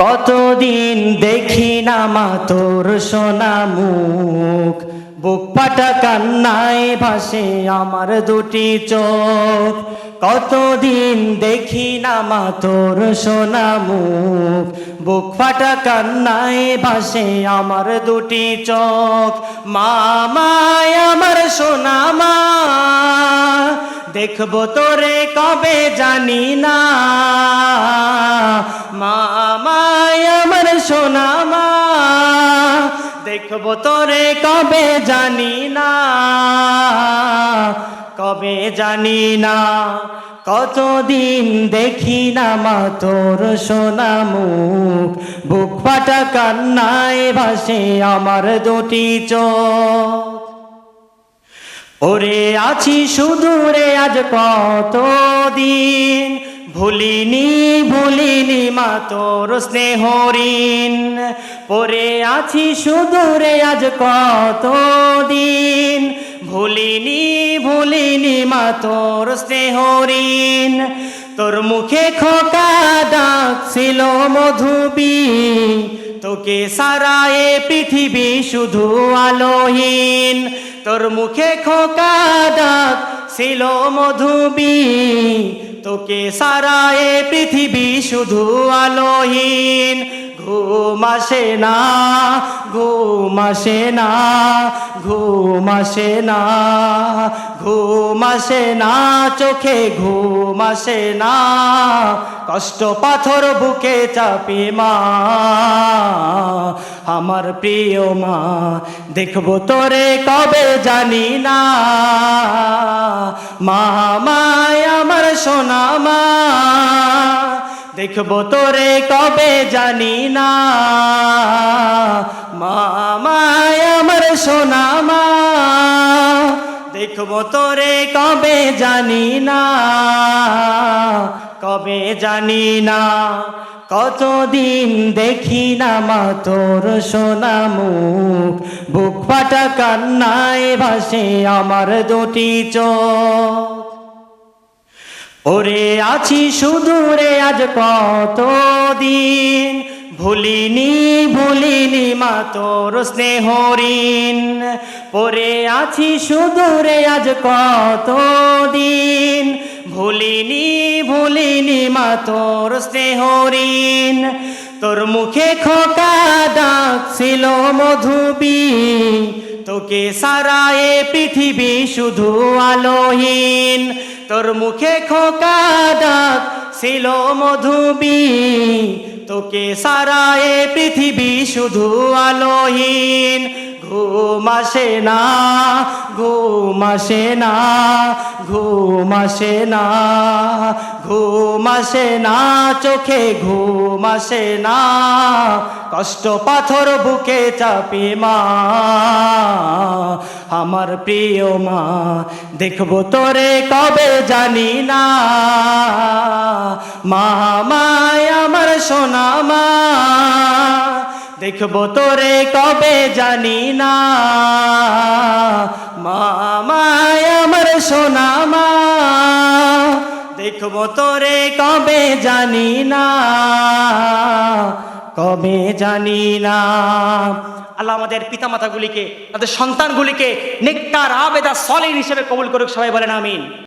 কতদিন দেখি না মা তোর সোনা মুখ। বুক পাটা কান্নায় ভাসে আমার দুটি চোখ। কতদিন দেখি না মা তোর সোনা মুখ। বুক ফাটা কান্নায় ভাসে আমার দুটি চোখ। মামায় আমার সোনা মা, দেখব তোরে কবে জানি না। মামায় আমার সোনা মা, দেখব তোরে কবে জানি না, কবে জানি না, কতদিন দেখি না মা তোর সোনা মুখ। বুক ফাটা কান্নায় ভাসে আমার দুটি চোখ। ওরে আছি সুদূরে আজ কতদিন, ভুলিনি ভুলিনি মা তোর স্নেহরিন পরে আছি সুদূরে আজ কতদিন? ভুলিনি ভুলিনি মা তোর স্নেহরিন তোর মুখে খোকা ডাক ছিল মধুবী তোকে সারায়ে পৃথিবী শুধু আলোহীন। তোর মুখে খোকা ডাক ছিল মধুবী তোকে সারায়ে পৃথিবী শুধু আলোহীন। ঘুম আসে না, ঘুম আসে না, ঘুম আসে না, ঘুম আসে না, চোখে ঘুম আসে না। কষ্ট পাথর বুকে চাপি মা। আমার প্রিয় মা, দেখব তোরে কবে জানি না। মা, মায় আমার সোনা মা, দেখব তোরে কবে জানি না। মামায় আমার সোনা মা, দেখব তোরে কবে জানি না। কবে জানি না, কতদিন দেখি না মা তোর সোনা মুখ। বুক ফাটা কান্নায় ভাসে আমার দুটি চোখ। ওরে আছি সুদূরে আজ কতদিন? ভুলিনি ভুলিনি মা তোর স্নেহরিন পরে আছি সুদূরে আজ কতদিন? ভুলিনি ভুলিনি মা, তোর স্নেহরিন তোর মুখে খোকা ডাক ছিল মধুবী তোকে সারায়ে পৃথিবী শুধু আলোহীন। তোর মুখে খোকা ডাক ছিল মধুবী তোকে সারায়ে পৃথিবী শুধু আলোহীন। ঘুম আসে না ঘুম না ঘুম না ঘুম না চোখে ঘুম না কষ্ট পাথর বুকে চাপি মা। আমার প্রিয় মা, দেখব তোরে কবে জানি না। মা, মায় আমার সোনা মা। দেখব তোরে কবে জানি না। মা মায় আমার সোনা মা, দেখব তোরে কবে জানি না। কবে জানি না। আল্লাহ আমাদের পিতামাতাগুলিকে, তাদের সন্তানগুলিকে নেককার, আবেদা সলিন হিসেবে কবুল করুক, সবাই বলেন আমিন।